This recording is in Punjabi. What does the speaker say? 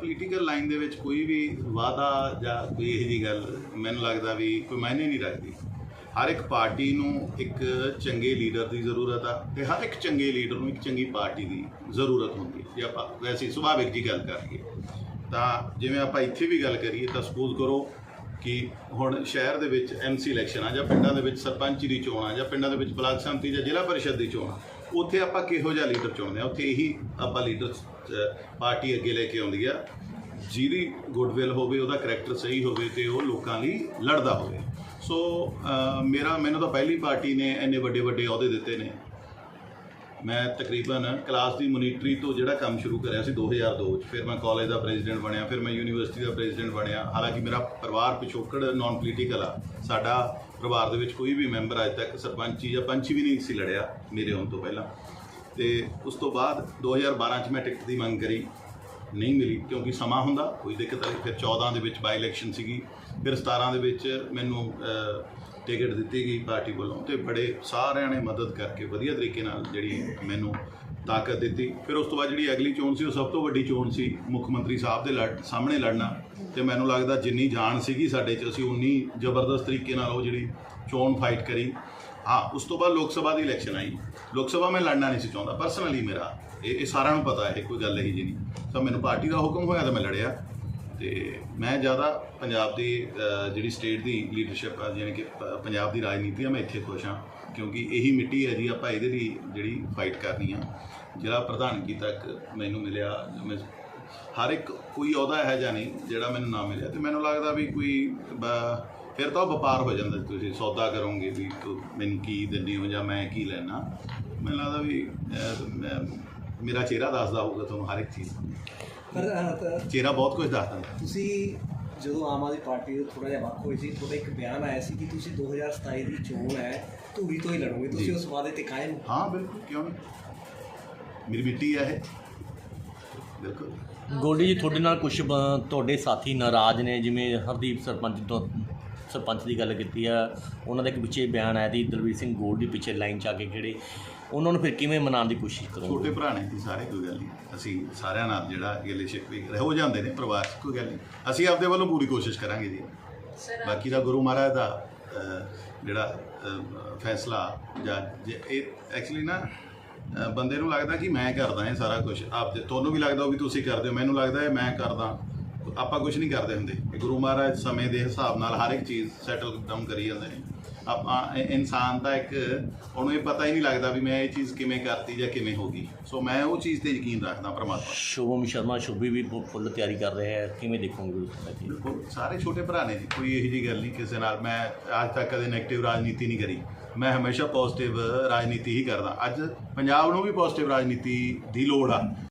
ਪੋਲੀਟੀਕਲ ਲਾਈਨ ਦੇ ਵਿੱਚ ਕੋਈ ਵੀ ਵਾਅਦਾ ਜਾਂ ਕੋਈ ਇਹੋ ਜਿਹੀ ਗੱਲ ਮੈਨੂੰ ਲੱਗਦਾ ਵੀ ਕੋਈ ਮਾਇਨੇ ਨਹੀਂ ਰੱਖਦੀ। ਹਰ ਇੱਕ ਪਾਰਟੀ ਨੂੰ ਇੱਕ ਚੰਗੇ ਲੀਡਰ ਦੀ ਜ਼ਰੂਰਤ ਆ ਤੇ ਹਰ ਇੱਕ ਚੰਗੇ ਲੀਡਰ ਨੂੰ ਇੱਕ ਚੰਗੀ ਪਾਰਟੀ ਦੀ ਜ਼ਰੂਰਤ ਹੁੰਦੀ ਹੈ ਜੇ ਆਪਾਂ ਵੈਸੇ ਸੁਭਾਵਿਕ ਜੀ ਗੱਲ ਕਰੀਏ, ਤਾਂ ਜਿਵੇਂ ਆਪਾਂ ਇੱਥੇ ਵੀ ਗੱਲ ਕਰੀਏ, ਤਾਂ ਸਪੋਜ਼ ਕਰੋ ਕਿ ਹੁਣ ਸ਼ਹਿਰ ਦੇ ਵਿੱਚ ਐਮਸੀ ਇਲੈਕਸ਼ਨ ਆ ਜਾਂ ਪਿੰਡਾਂ ਦੇ ਵਿੱਚ ਸਰਪੰਚ ਦੀ ਚੋਣ ਆ ਜਾਂ ਪਿੰਡਾਂ ਦੇ ਵਿੱਚ ਬਲਾਕ ਸੰਮਤੀ ਜਾਂ ਜ਼ਿਲ੍ਹਾ ਪਰਿਸ਼ਦ ਦੀ ਚੋਣ ਆ। ਉੱਥੇ ਆਪਾਂ ਕਿਹੋ ਜਿਹਾ ਲੀਡਰ ਚੁਣਦੇ ਆ ਉੱਥੇ ਇਹੀ ਆਪਾਂ ਲੀਡਰ ਪਾਰਟੀ ਅੱਗੇ ਲੈ ਕੇ ਆਉਂਦੀ ਆ। ਜਿਹਦੀ ਗੁੱਡਵਿਲ ਹੋਵੇ, ਉਹਦਾ ਕਰੈਕਟਰ ਸਹੀ ਹੋਵੇ ਤੇ ਉਹ ਲੋਕਾਂ ਲਈ ਲੜਦਾ ਹੋਵੇ। ਸੋ ਮੇਰਾ, ਮੈਨੂੰ ਤਾਂ ਪਹਿਲੀ ਪਾਰਟੀ ਨੇ ਇੰਨੇ ਵੱਡੇ ਵੱਡੇ ਅਹੁਦੇ ਦਿੱਤੇ ਨੇ। ਮੈਂ ਤਕਰੀਬਨ ਕਲਾਸ ਦੀ ਮੋਨੀਟਰੀ ਤੋਂ ਜਿਹੜਾ ਕੰਮ ਸ਼ੁਰੂ ਕਰਿਆ ਸੀ 2002 ਚ, ਫਿਰ ਮੈਂ ਕਾਲਜ ਦਾ ਪ੍ਰੈਜ਼ੀਡੈਂਟ ਬਣਿਆ, ਫਿਰ ਮੈਂ ਯੂਨੀਵਰਸਿਟੀ ਦਾ ਪ੍ਰੈਜ਼ੀਡੈਂਟ ਬਣਿਆ। ਹਾਲਾਂਕਿ ਮੇਰਾ ਪਰਿਵਾਰ ਪਿਛੋਕੜ ਨਾਨ ਪੋਲੀਟੀਕਲ ਆ। ਸਾਡਾ ਪਰਿਵਾਰ ਦੇ ਵਿੱਚ ਕੋਈ ਵੀ ਮੈਂਬਰ ਅੱਜ ਤੱਕ ਸਰਪੰਚੀ ਜਾਂ ਪੰਚੀ ਵੀ ਨਹੀਂ ਸੀ ਲੜਿਆ ਮੇਰੇ ਹੋਣ ਤੋਂ ਪਹਿਲਾਂ। ਤੇ ਉਸ ਤੋਂ ਬਾਅਦ 2012 ਚ ਮੈਂ ਟਿਕਟ ਦੀ ਮੰਗ ਕਰੀ, ਨਹੀਂ ਮਿਲੀ ਕਿਉਂਕਿ ਸਮਾਂ ਹੁੰਦਾ, ਕੋਈ ਦਿੱਕਤ ਆਈ ਫਿਰ 14 ਦੇ ਵਿੱਚ ਬਾਈ ਇਲੈਕਸ਼ਨ ਸੀਗੀ। ਫਿਰ 17 ਦੇ ਵਿੱਚ ਮੈਨੂੰ ਟਿਕਟ ਦਿੱਤੀ ਗਈ ਪਾਰਟੀ ਵੱਲੋਂ ਤੇ ਬੜੇ ਸਾਰਿਆਂ ਨੇ ਮਦਦ ਕਰਕੇ ਵਧੀਆ ਤਰੀਕੇ ਨਾਲ ਜਿਹੜੀ ਮੈਨੂੰ ਤਾਕਤ ਦਿੱਤੀ। ਫਿਰ ਉਸ ਤੋਂ ਬਾਅਦ ਜਿਹੜੀ ਅਗਲੀ ਚੋਣ ਸੀ ਉਹ ਸਭ ਤੋਂ ਵੱਡੀ ਚੋਣ ਸੀ ਮੁੱਖ ਮੰਤਰੀ ਸਾਹਿਬ ਦੇ ਲੜ, ਸਾਹਮਣੇ ਲੜਨਾ ਤੇ ਮੈਨੂੰ ਲੱਗਦਾ ਜਿੰਨੀ ਜਾਣ ਸੀਗੀ ਸਾਡੇ 'ਚ ਅਸੀਂ ਉਨੀ ਜ਼ਬਰਦਸਤ ਤਰੀਕੇ ਨਾਲ ਉਹ ਜਿਹੜੀ ਚੋਣ ਫਾਈਟ ਕਰੀ। ਹਾਂ, ਉਸ ਤੋਂ ਬਾਅਦ ਲੋਕ ਸਭਾ ਦੀ ਇਲੈਕਸ਼ਨ ਆਈ। ਲੋਕ ਸਭਾ ਮੈਂ ਲੜਨਾ ਨਹੀਂ ਸੀ ਚਾਹੁੰਦਾ, ਪਰਸਨਲੀ ਮੇਰਾ। ਇਹ ਇਹ ਸਾਰਿਆਂ ਨੂੰ ਪਤਾ ਹੈ ਕੋਈ ਗੱਲ ਇਹੀ ਜੀ ਨਹੀਂ। ਤਾਂ ਮੈਨੂੰ ਪਾਰਟੀ ਦਾ ਹੁਕਮ ਹੋਇਆ ਤਾਂ ਮੈਂ ਲੜਿਆ। ਤੇ ਮੈਂ ਜ਼ਿਆਦਾ ਪੰਜਾਬ ਦੀ ਜਿਹੜੀ ਸਟੇਟ ਦੀ ਲੀਡਰਸ਼ਿਪ ਆ ਜਿਵੇਂ ਕਿ ਪੰਜਾਬ ਦੀ ਰਾਜਨੀਤੀ ਆ, ਮੈਂ ਇੱਥੇ ਖੁਸ਼ ਹਾਂ। ਕਿਉਂਕਿ ਇਹੀ ਮਿੱਟੀ ਹੈ ਜੀ, ਆਪਾਂ ਇਹਦੇ ਲਈ ਜਿਹੜੀ ਫਾਈਟ ਕਰਨੀ ਆ। ਜਿਹੜਾ ਪ੍ਰਧਾਨਗੀ ਤੱਕ ਮੈਨੂੰ ਮਿਲਿਆ, ਮੈਂ ਹਰ ਇੱਕ ਕੋਈ ਅਹੁਦਾ ਹੈ ਜਾਂ ਨਹੀਂ, ਜਿਹੜਾ ਮੈਨੂੰ ਨਾ ਮਿਲਿਆ। ਤੇ ਮੈਨੂੰ ਲੱਗਦਾ ਵੀ ਕੋਈ ਫਿਰ ਤਾਂ ਉਹ ਵਪਾਰ ਹੋ ਜਾਂਦਾ, ਤੁਸੀਂ ਸੌਦਾ ਕਰੋਗੇ ਵੀ ਤੂੰ ਮੈਨੂੰ ਕੀ ਦਿੰਦੇ ਹੋ ਜਾਂ ਮੈਂ ਕੀ ਲੈਣਾ ਮੈਨੂੰ ਲੱਗਦਾ ਵੀ ਮੇਰਾ ਚਿਹਰਾ ਦੱਸਦਾ ਹੋਊਗਾ ਤੁਹਾਨੂੰ ਹਰ ਇੱਕ ਚੀਜ਼ ਪਰ ਅਹ, ਤਾਂ ਚਿਹਰਾ ਬਹੁਤ ਕੁਝ ਦੱਸਦਾ। ਤੁਸੀਂ ਜਦੋਂ ਆਮ ਆਦਮੀ ਪਾਰਟੀ ਤੋਂ ਥੋੜਾ ਜਿਹਾ ਵੱਖ ਹੋਏ ਸੀ ਤੁਹਾਡਾ ਇੱਕ ਬਿਆਨ ਆਇਆ ਸੀ ਕਿ ਤੁਸੀਂ 2027 ਦੀ ਚੋਣ ਹੈ ਧੂਰੀ ਤੋਂ ਹੀ ਲੜੋਗੇ ਤੁਸੀਂ ਜੀ। ਉਸ ਵਾਅਦੇ ਤੇ ਕਾਇਮ ਹੋ। ਹਾਂ ਬਿਲਕੁਲ ਕਿਉਂ ਨਹੀਂ? ਮੇਰੀ ਮਿੱਟੀ ਹੈ ਇਹ। ਬਿਲਕੁਲ। ਗੋਲਡੀ ਜੀ ਤੁਹਾਡੇ ਨਾਲ ਕੁਝ ਤੁਹਾਡੇ ਸਾਥੀ ਨਾਰਾਜ਼ ਨੇ ਜਿਵੇਂ ਹਰਦੀਪ ਸਰਪੰਚ ਤੋਂ ਸਰਪੰਚ ਦੀ ਗੱਲ ਕੀਤੀ ਆ। ਉਹਨਾਂ ਦਾ ਇੱਕ ਪਿੱਛੇ ਬਿਆਨ ਆਇਆ ਸੀ ਦਲਵੀਰ ਸਿੰਘ ਗੋਲਡੀ ਪਿੱਛੇ ਲਾਈਨ 'ਚ ਆ ਕੇ ਖੜੇ। ਉਹਨਾਂ ਨੂੰ ਫਿਰ ਕਿਵੇਂ ਮਨਾਉਣ ਦੀ ਕੋਸ਼ਿਸ਼ ਕਰੋਗੇ? ਛੋਟੇ ਭਰਾ ਨੇ ਜੀ ਸਾਰੇ ਕੋਈ ਗੱਲ ਨਹੀਂ। ਅਸੀਂ ਸਾਰਿਆਂ ਨਾਲ ਜਿਹੜਾ ਗਿਲੇ ਸ਼ਿਕਵੇ ਹੋ ਜਾਂਦੇ ਨੇ ਪਰਿਵਾਰ 'ਚ ਕੋਈ ਗੱਲ ਨਹੀਂ। ਅਸੀਂ ਆਪਦੇ ਵੱਲੋਂ ਪੂਰੀ ਕੋਸ਼ਿਸ਼ ਕਰਾਂਗੇ ਜੀ। ਬਾਕੀ ਦਾ ਗੁਰੂ ਮਹਾਰਾਜ ਦਾ ਜਿਹੜਾ ਫੈਸਲਾ ਜਾਂ ਜੇ ਇਹ ਐਕਚੁਅਲੀ ਨਾ ਬੰਦੇ ਨੂੰ ਲੱਗਦਾ ਕਿ ਮੈਂ ਕਰਦਾ ਇਹ ਸਾਰਾ ਕੁਝ ਆਪ ਤੁਹਾਨੂੰ ਵੀ ਲੱਗਦਾ ਵੀ ਤੁਸੀਂ ਕਰਦੇ ਹੋ ਮੈਨੂੰ ਲੱਗਦਾ ਹੈ ਮੈਂ ਕਰਦਾ। ਆਪਾਂ ਕੁਝ ਨਹੀਂ ਕਰਦੇ ਹੁੰਦੇ। ਇਹ ਗੁਰੂ ਮਹਾਰਾਜ ਸਮੇਂ ਦੇ ਹਿਸਾਬ ਨਾਲ ਹਰ ਇੱਕ ਚੀਜ਼ ਸੈਟਲ ਡਾਊਨ ਕਰੀ ਜਾਂਦੇ ਨੇ। ਆਪਾਂ ਇਨਸਾਨ ਦਾ ਇੱਕ ਉਹਨੂੰ ਇਹ ਪਤਾ ਹੀ ਨਹੀਂ ਲੱਗਦਾ ਵੀ ਮੈਂ ਇਹ ਚੀਜ਼ ਕਿਵੇਂ ਕਰਤੀ ਜਾਂ ਕਿਵੇਂ ਹੋ ਗਈ। ਸੋ ਮੈਂ ਉਹ ਚੀਜ਼ ਤੇ ਯਕੀਨ ਰੱਖਦਾ ਪਰਮਾਤਮਾ। ਸ਼ੁਭਮ ਸ਼ਰਮਾ ਸ਼ੁਭੀ ਵੀ ਫੁੱਲ ਤਿਆਰੀ ਕਰ ਰਹੇ ਹੈ। ਕਿਵੇਂ ਦੇਖੋਗੇ ਜੀ ਬਿਲਕੁਲ ਸਾਰੇ ਛੋਟੇ ਭਰਾ ਨੇ ਜੀ ਕੋਈ ਇਹੋ ਜਿਹੀ ਗੱਲ ਨਹੀਂ ਕਿਸੇ ਨਾਲ। ਮੈਂ ਅੱਜ ਤੱਕ ਕਦੇ 네ਗੇਟਿਵ ਰਾਜਨੀਤੀ ਨਹੀਂ ਕਰੀ। ਮੈਂ ਹਮੇਸ਼ਾ ਪੋਜ਼ਿਟਿਵ ਰਾਜਨੀਤੀ ਹੀ ਕਰਦਾ। ਅੱਜ ਪੰਜਾਬ ਨੂੰ ਵੀ ਪੋਜ਼ਿਟਿਵ ਰਾਜਨੀਤੀ ਦੀ ਲੋੜ ਆ।